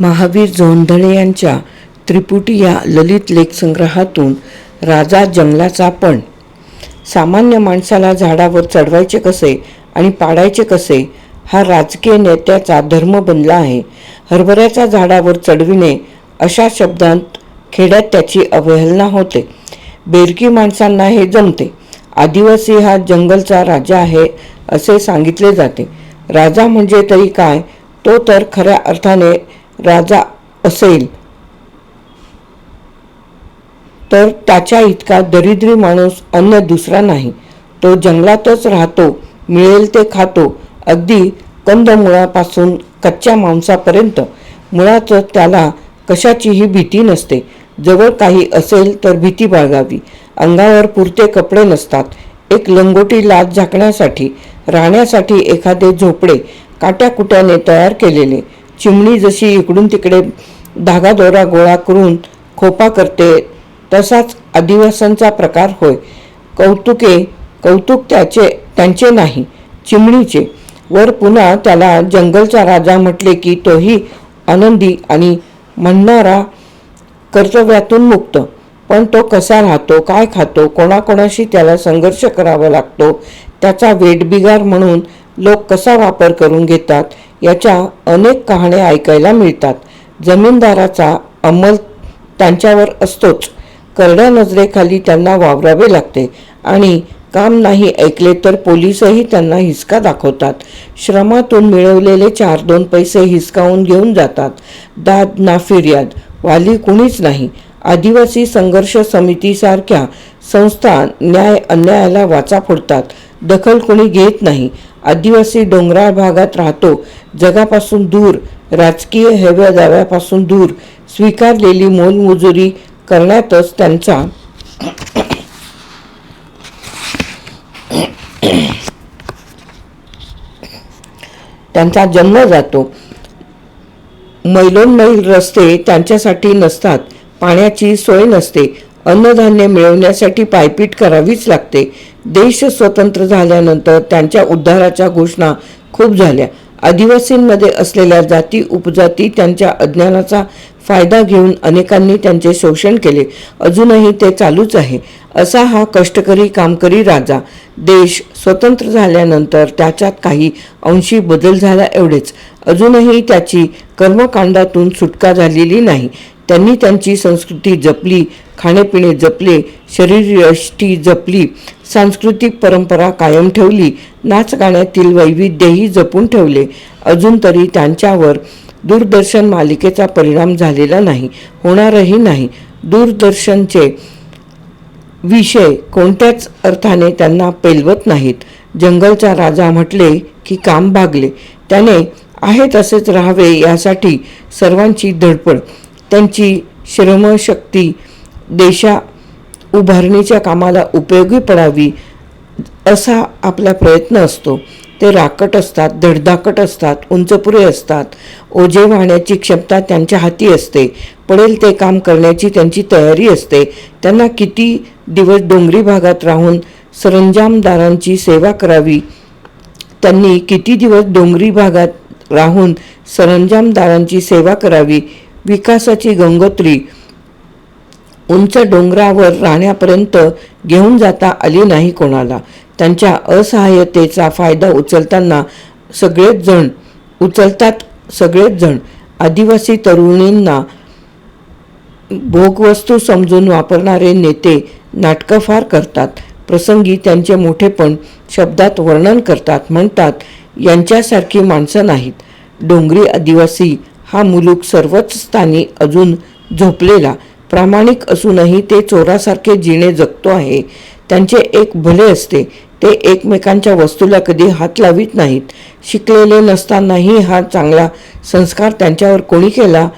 महावीर जोंधळे यांच्या त्रिपुटी या ललित लेखसंग्रहातून राजा जंगलाचा पण. सामान्य माणसाला झाडावर चढवायचे कसे आणि पाडायचे कसे हा राजकीय नेत्याचा धर्म बनला आहे. हरभऱ्याच्या झाडावर चढविणे अशा शब्दांत खेड्यात त्याची अवहेलना होते. बेरकी माणसांना हे जमते. आदिवासी हा जंगलचा राजा आहे असे सांगितले जाते. राजा म्हणजे तरी काय? तो तर खऱ्या अर्थाने राजा असेल. तर त्याच्या इतका दरिद्री माणूस अन्य दुसरा नाही. तो जंगलातच राहतो मिळेल ते खातो. अगदी कंदमुळापासून कच्च्या मांसापर्यंत मुळातच त्याला कशाचीही भीती नसते. जवळ काही असेल तर भीती बाळगावी. अंगावर पुरते कपडे नसतात. एक लंगोटी लाद झाकण्यासाठी राहण्यासाठी एखादे झोपडे काट्याकुट्याने तयार केलेले. चिमणी जशी इकडून तिकडे धागा दोरा गोळा करून खोपा करते तसाच आदिवासांचा प्रकार होय. कौतुके कौतुक त्याचे त्यांचे नाही चिमणीचे. वर पुन्हा त्याला जंगलचा राजा म्हटले की तोही आनंदी आणि म्हणणारा कर्तव्यातून मुक्त. पण तो कसा राहतो काय खातो कोणाकोणाशी त्याला संघर्ष करावा लागतो त्याचा वेटबिगार म्हणून लोक कसा वापर करून घेतात याच्या अनेक कहाण्या ऐकायला मिळतात. जमीनदाराचा अंमल त्यांच्यावर असतोच. करड्या नजरेखाली त्यांना वावरावे लागते आणि काम नाही ऐकले तर पोलीसही त्यांना हिसका दाखवतात. श्रमातून मिळवलेले चार दोन पैसे हिसकावून घेऊन जातात. दाद ना फिर्याद वाली कुणीच नाही. आदिवासी संघर्ष समितीसारख्या संस्था न्याय अन्यायाला वाचा फोडतात. दखल कोणी घेत नाही. आदिवासी डोंगराळ भागात राहतो. जगापासून दूर राजकीय हेव्या दाव्यापासून दूर स्वीकारलेली मोलमजुरी करण्यातच त्यांचा त्यांचा जन्म जातो. मैलोनमैल रस्ते त्यांच्यासाठी नसतात. पाण्याची सोय नसते. अन्नधान्य मिळवण्यासाठी पायपीट करावीच लागते. देश स्वतंत्र झाल्यानंतर त्यांच्या उद्धाराच्या घोषणा खूप झाल्या. आदिवासींमध्ये असलेल्या जाती उपजाती त्यांच्या अज्ञानाचा फायदा घेऊन अनेकांनी त्यांचे शोषण केले. अजूनही ते चालूच आहे. असा हा कष्टकरी कामकरी राजा. देश स्वतंत्र झाल्यानंतर त्याच्यात काही अंशी बदल झाला एवढेच. अजूनही त्याची कर्मकांडातून सुटका झालेली नाही. त्यांनी त्यांची संस्कृती जपली खाणेपिणे जपले शरीरयष्टी जपली. सांस्कृतिक परंपरा कायम ठेवली. नाचगाण्यातील वैविध्यही जपून ठेवले. अजून तरी त्यांच्यावर दूरदर्शन मालिकेचा परिणाम झालेला नाही होणारही नाही. दूरदर्शनचे विषय कोणत्याच अर्थाने त्यांना पेलवत नाहीत. जंगलचा राजा म्हटले की काम भागले. त्याने आहे तसेच राहावे यासाठी सर्वांची धडपड. त्यांची श्रमशक्ती देशा उभारणीच्या कामाला उपयोगी पडावी असा आपला प्रयत्न असतो. ते राकट असतात धडधाकट असतात उंचपुरे असतात. ओझे वाहण्याची क्षमता त्यांच्या हाती असते. पडेल ते काम करण्याची त्यांची तयारी असते. त्यांना किती दिवस डोंगरी भागात राहून सरंजामदारांची सेवा करावी? त्यांनी किती दिवस डोंगरी भागात राहून सरंजामदारांची सेवा करावी? विकासाची गंगोत्री उंच डोंगरावर राहण्यापर्यंत घेऊन जाता आली नाही कोणाला. त्यांच्या असहाय्यतेचा फायदा उचलताना सगळेच जण उचलतात सगळेच जण आदिवासी तरुणींना भोगवस्तू समजून वापरणारे नेते नाटकं फार करतात. प्रसंगी त्यांचे मोठेपण शब्दात वर्णन करतात म्हणतात यांच्यासारखी माणसं नाहीत. डोंगरी आदिवासी हा मुलूक सर्वच स्थानी अजून झोपलेला प्रामाणिक असूनही ते चोरासारखे जिणे जगतो आहे. त्यांचे एक भले असते ते एकमेकांच्या वस्तूला कधी हात लावित नाहीत. शिकलेले नसतानाही हा चांगला संस्कार त्यांच्यावर कोणी केला?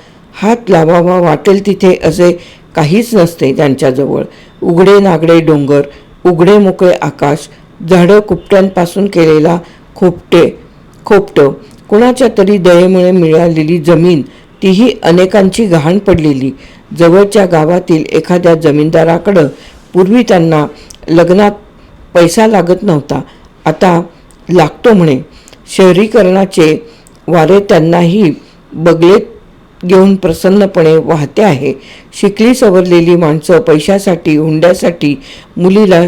हात लावावा वाटेल तिथे असे काहीच नसते त्यांच्याजवळ. उघडे नागडे डोंगर उघडे मोकळे आकाश झाडं कुपट्यांपासून केलेला खोपटे खोपटं. कुणाच्या तरी दयेमुळे मिळालेली जमीन तीही अनेकांची घाण पडलेली. जवळच्या गावातील एखाद्या जमीनदाराकडं पूर्वी त्यांना लग्नात पैसा लागत नव्हता. आता लागतो म्हणे. शहरीकरणाचे वारे त्यांनाही बगलेत घेऊन प्रसन्नपणे वाहते आहे. शिकली सवरलेली माणसं पैशासाठी हुंड्यासाठी मुलीला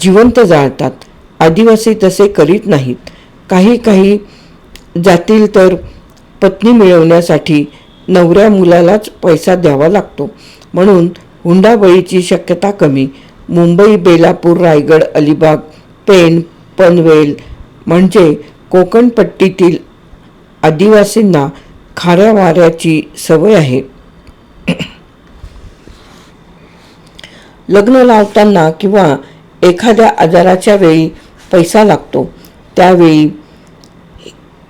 जिवंत जाळतात. आदिवासी तसे करीत नाहीत. काही काही जातील तर पत्नी मिळवण्यासाठी नवऱ्या मुलालाच पैसा द्यावा लागतो. म्हणून हुंडाबळीची शक्यता कमी. मुंबई बेलापूर रायगड अलिबाग पेण पनवेल म्हणजे कोकणपट्टीतील आदिवासींना खाऱ्या वाऱ्याची सवय आहे. लग्न लावताना किंवा एखाद्या आजाराच्या वेळी पैसा लागतो. त्यावेळी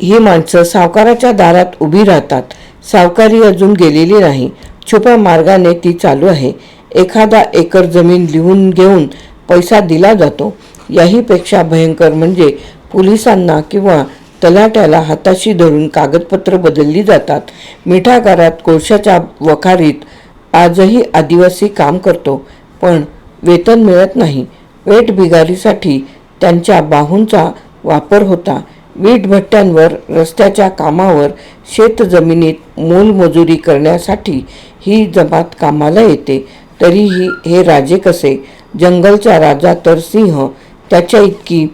ही माणसं सावकाराच्या दारात उभी राहतात. सावकारी अजून गेलेली नाही. छुप्या मार्गाने ती चालू आहे. एखादा एकर जमीन लिहून घेऊन पैसा दिला जातो. याहीपेक्षा भयंकर म्हणजे पोलिसांना किंवा तलाट्याला हाताशी धरून कागदपत्र बदलली जातात. मिठागारात कोळशाच्या वखारीत आजही आदिवासी काम करतो पण वेतन मिळत नाही. वेट बिगारीसाठी त्यांच्या बाहूंचा वापर होता. वीटभट्ट्यांवर रस्त्याच्या कामावर शेतजमिनीत मोलमजुरी करण्यासाठी ही जमात कामाला येते. तरीही हे राजे कसे? जंगलचा राजा तर सिंह त्याच्या इतकी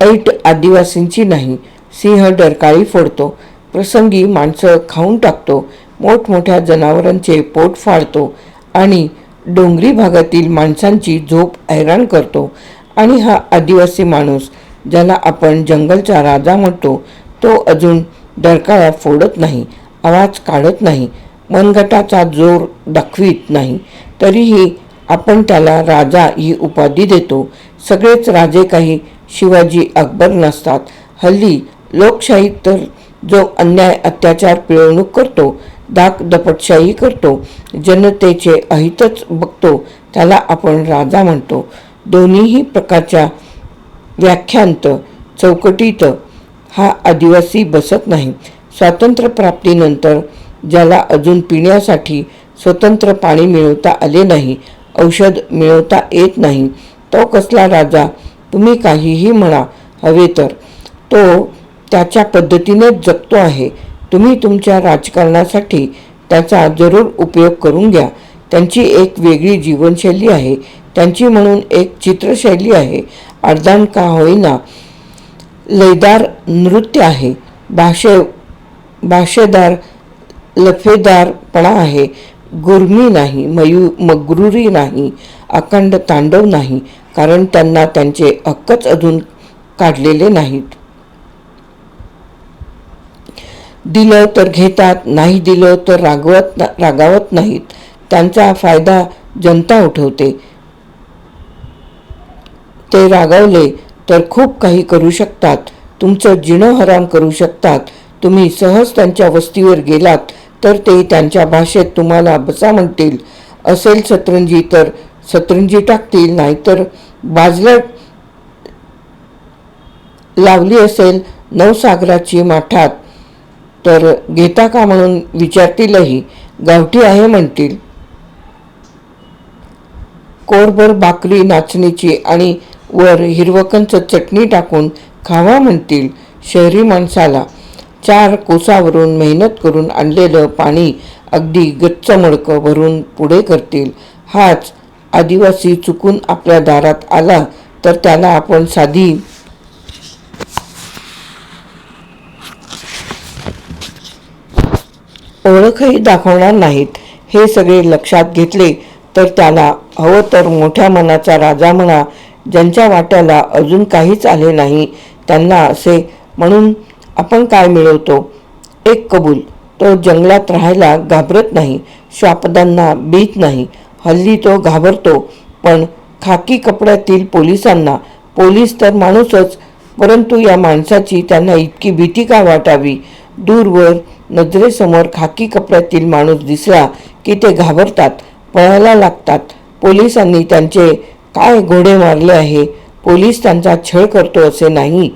ऐट आदिवासींची नाही. सिंह डरकाळी फोडतो प्रसंगी माणसं खाऊन टाकतो मोठमोठ्या जनावरांचे पोट फाडतो आणि डोंगरी भागातील माणसांची झोप हैराण करतो. आणि हा आदिवासी माणूस ज्याला आपण जंगलचा राजा म्हणतो तो अजून डरकाळ्या फोडत नाही आवाज काढत नाही मनगटाचा जोर दाखवित नाही. तरीही आपण त्याला राजा ही उपाधी देतो. सगळेच राजे काही शिवाजी अकबर नसतात. हल्ली लोकशाहीत तर जो अन्याय अत्याचार पिळवणूक करतो दाक दपटशाही करतो जनतेचे अहितच बघतो त्याला आपण राजा म्हणतो. दोन्हीही प्रकारच्या व्याख्यांत चौकटीत हा आदिवासी बसत नाही. स्वातंत्र्यप्राप्तीनंतर ज्याला अजून पिण्यासाठी स्वतंत्र पाणी मिळवता आले नाही औषध मिळवता येत नाही तो कसला राजा? तुम्ही काहीही म्हणा हवे तर. तो त्याच्या पद्धतीनेच जगतो आहे. तुम्ही तुमच्या राजकारणासाठी त्याचा जरूर उपयोग करून घ्या. त्यांची एक वेगळी जीवनशैली आहे. त्यांची म्हणून एक चित्रशैली आहे. अर्धान का होईना. लयदार नृत्य आहे. भाषे भाषेदार लफेदारपणा आहे. गुरमी नाही मयू मगरुरी नाही अखंड तांडव नाही कारण त्यांना त्यांचे हक्कच अजून काढलेले नाहीत. दिलं तर घेतात नाही दिलं तर रागवत रागावत नाहीत. त्यांचा फायदा जनता उठवते. ते रागावले तर खूप काही करू शकतात. तुमचं जिणं हराम करू शकतात. तुम्ही सहज त्यांच्या वस्तीवर गेलात तर ते त्यांच्या भाषेत तुम्हाला बसा म्हणतील. असेल सतरंजी तर सतरंजी टाकतील नाहीतर बाजलं लावली असेल नवसागराची माठात. तर घेता का म्हणून विचारतीलही. गावठी आहे म्हणतील. कोरभर भाकरी नाचणीची आणि वर हिरवकंच चटणी टाकून खावा म्हणतील शहरी माणसाला. चार कोसावरून मेहनत करून आणलेलं पाणी अगदी गच्च मडकं भरून पुढे करतील. हाच आदिवासी चुकून आपल्या दारात आला तर त्याला आपण साधी ओळखही दाखवणार नाहीत. हे सगळे लक्षात घेतले तर त्याला हवं तर मोठ्या मनाचा राजा म्हणा ज्यांच्या वाट्याला अजून काहीच आले नाही त्यांना असे म्हणून आपण काय मिळवतो? एक कबूल तो जंगलात राहायला घाबरत नाही श्वापदांना भीत नाही हल्ली तो घाबरतो पण खाकी कपड्यातील पोलिसांना पोलीस तर माणूसच परंतु या माणसाची त्यांना इतकी भीती का वाटावी? दूरवर नजरेसमोर खाकी कपड्यातील माणूस दिसला की ते घाबरतात पळायला लागतात. पोलिसांनी त्यांचे काय घोडे मारले आहे? पोलीस त्यांचा छळ करतो असे नाही.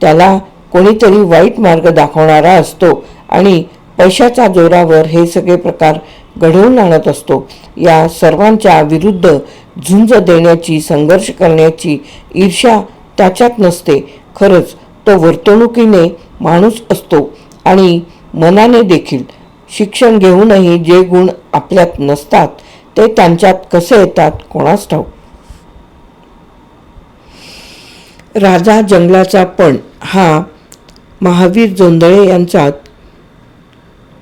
त्याला कोणीतरी वाईट मार्ग दाखवणारा असतो आणि पैशाच्या जोरावर हे सगळे प्रकार घडवून आणत असतो. या सर्वांच्या विरुद्ध झुंज देण्याची संघर्ष करण्याची ईर्ष्या त्याच्यात नसते. खरंच तो वर्तणुकीने माणूस असतो आणि मनाने देखील. शिक्षण घेऊनही जे गुण आपल्यात नसतात ते त्यांच्यात कसे येतात कोणास ठाऊक? राजा जंगलाचा पण हा महावीर जोंदळे यांचा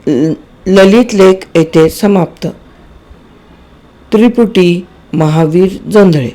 ल- ललित लेख येथे समाप्त. त्रिपुटी महावीर जोंधळे.